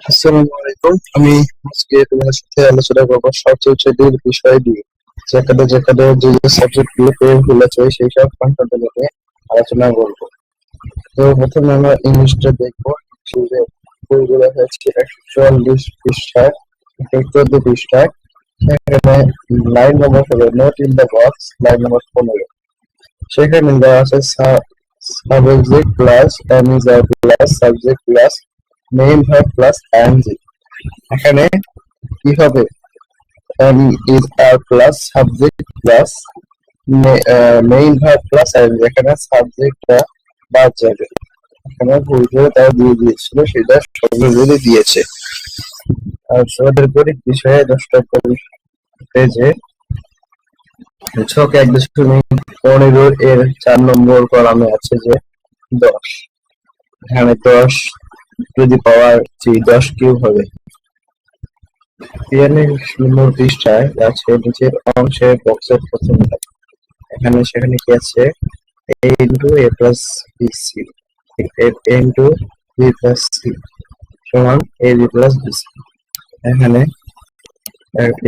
আসসালামু আমি আজকে তোমার সাথে আলোচনা করব সবচেয়ে বিষয় দিয়ে যেখানে যেখানে যে যে সাবজেক্টগুলো পেয়ে ভুলেছে সেই সব কন্টেন্ট নিয়ে আলোচনা করব। তো প্রথমে আমরা ইংলিশটা দেখব। যে বইগুলো হচ্ছে একশো চুয়াল্লিশ পৃষ্ঠায় চোদ্দ পৃষ্ঠায় সেখানে লাইন নম্বর হবে note in the box line number পনেরো। সেখানে দেওয়া আছে subject plus am is are plus subject plus main verb plus ING এখানে কি হবে? Am is are plus subject plus main verb plus ING এখানে সাবজেক্টটা বাদ যাবে। এখানে ভুল করে তারা দিয়ে দিয়েছিল, সেটা সর্বজনে দিয়েছে। আর তোমাদের গরিব বিষয়ে দশটা নম্বর পেজে ছক এক দশমিক পনেরো এর চার নম্বর কলামে আছে যে দশ। এখানে দশ যদি পাওয়ার যে দশ কিউব হবে। পিয়ানের নম্বর পৃষ্ঠায় আছে নিচের অংশে বক্সের প্রথম ধাপ এখানে সেখানে কি আছে? A into A plus B C A into B plus C সমান A B plus B C এখানে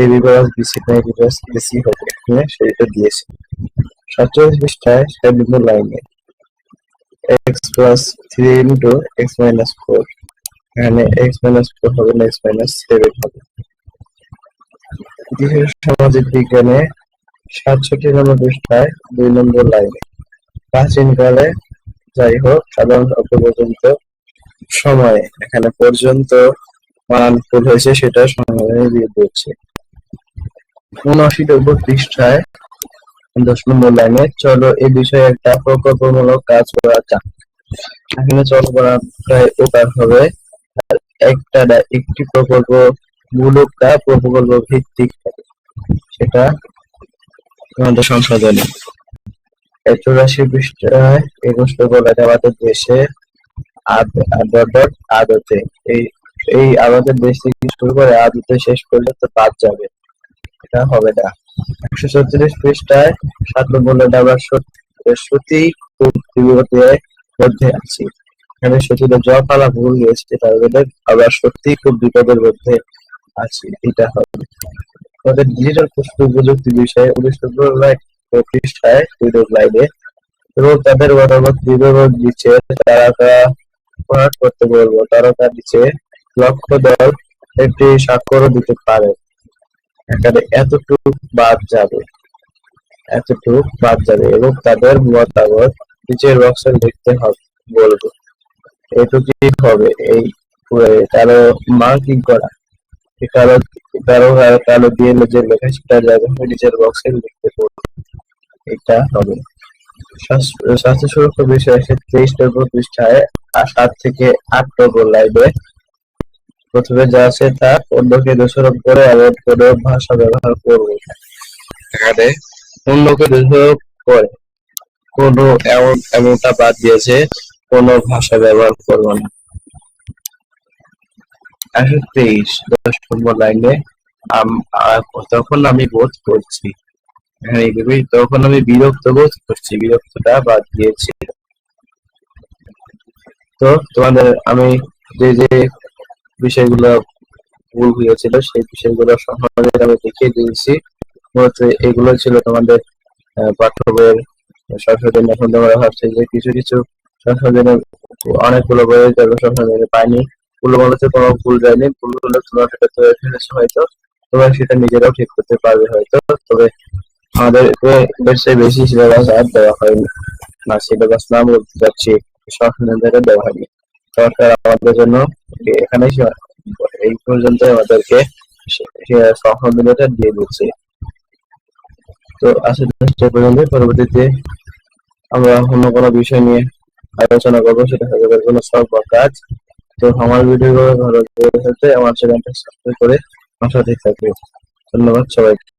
A B plus B C A B plus B C হবে। এখানে সেটা দিয়েছে। সাতচল্লিশ পৃষ্ঠায় সাত নম্বর লাইনে x plus 3 into x minus 4 এখানে x minus 4 হবে না x minus 7 হবে। ইতিহাস সামাজিক বিজ্ঞানে সাতষট্টি নম্বর পৃষ্ঠায় দুই নম্বর লাইনে। প্রাচীনকালে যাই হোক সাধারণ পর্যন্ত সময়ে, এখানে পর্যন্ত বানান ভুল হয়েছে, সেটা সমাধানে দিয়ে দিচ্ছে উনআশি নম্বর পৃষ্ঠায় দশ নম্বর লাইনে চলো এই বিষয়ে একটা প্রকল্পমূলক কাজ করা যাক এখানে চলো করাটাই উপকার হবে। আর একটা একটি প্রকল্প মূলকটা প্রকল্প ভিত্তিক হবে। সেটা আমাদের সংশোধনে। চৌরাশি পৃষ্ঠায় একুশ বলা আমাদের দেশে আদতে। এই এই আমাদের দেশ থেকে শুরু করে আদতে শেষ পর্যন্ত বাদ যাবে। এটা হবে না। একশো ছত্রিশ পৃষ্ঠায় সাত নম্বর আমরা সত্যি খুব বিপদের মধ্যে আছি। এখানে সত্যিটা জ পালা ভুল গিয়েছে, তার আবার সত্যি খুব বিপদের মধ্যে আছি, এটা হবে। আমাদের ডিজিটাল প্রযুক্তি বিষয়ে উনিশ নম্বর পৃষ্ঠায় দুই লাইনে এবং তাদের মতামত বিবরণ দিচ্ছে তারা তা করতে বলব। তারা তার নিচে লক্ষ্য দল একটি স্বাক্ষরও দিতে পারে। এখানে এতটুকু বাদ যাবে, এতটুকু বাদ যাবে এবং তাদের মতামত নিচের বক্সে লিখতে হবে, বলব। এটুকুই হবে এই কারও মার্কিং করা? কারও কারও কারও দিয়ে নিজের লেখা সেটা যাবে নিচের বক্সে লিখতে বলব। এটা হবে। স্বাস্থ্য সুরক্ষা বিষয়ে তেইশ নম্বর পৃষ্ঠায় সাত থেকে আট নম্বর লাইনে প্রথমে যা আছে তা অন্যকে দোষারোপ করে এমন কোন ভাষা ব্যবহার করব এখানে অন্যকে দোষারোপ করে। কোন এমন, এমনটা বাদ দিয়েছে, কোন ভাষা ব্যবহার করব না। একশো তেইশ দশ নম্বর লাইনে তখন আমি বোধ করছি। তখন আমি বিরক্ত বোধ করছি, বিরক্তটা বাদ দিয়েছি। তো তোমাদের, আমি যে যে বিষয়গুলো ভুল হয়েছিল, সেই বিষয়গুলো সহজে আমি দেখিয়ে দিয়েছি। মূলত এগুলো ছিল তোমাদের পাঠ্য বইয়ের সংশোধন। এখন তোমরা ভাবছে যে কিছু কিছু সংশোধনে অনেকগুলো বইয়ের যাবে সংশোধনে পাইনি। গুলো বলতে কোনো ভুল যায়নি, ভুলগুলো তোমরা সেটা তৈরি ফেলেছো হয়তো। তোমরা সেটা নিজেরাও ঠিক করতে পারবে হয়তো, তবে আমাদের এর বেশি সিলেবাস আর দেওয়া হয়নি। না সিলেবাস নাম বলতে চাচ্ছি সংশোধন দেওয়া হয়নি। সরকার আমাদের জন্য এখানেই এই পর্যন্ত আমাদেরকে দিয়ে দিচ্ছে। তো আসলে পর্যন্ত পরবর্তীতে আমরা অন্য কোনো বিষয় নিয়ে আলোচনা করব, সেটা হয়ে কোনো সব কাজ। তো আমার ভিডিও ভালো আমার চ্যানেলটা সাবস্ক্রাইব করে আমার সাথে থাকবে। ধন্যবাদ সবাইকে।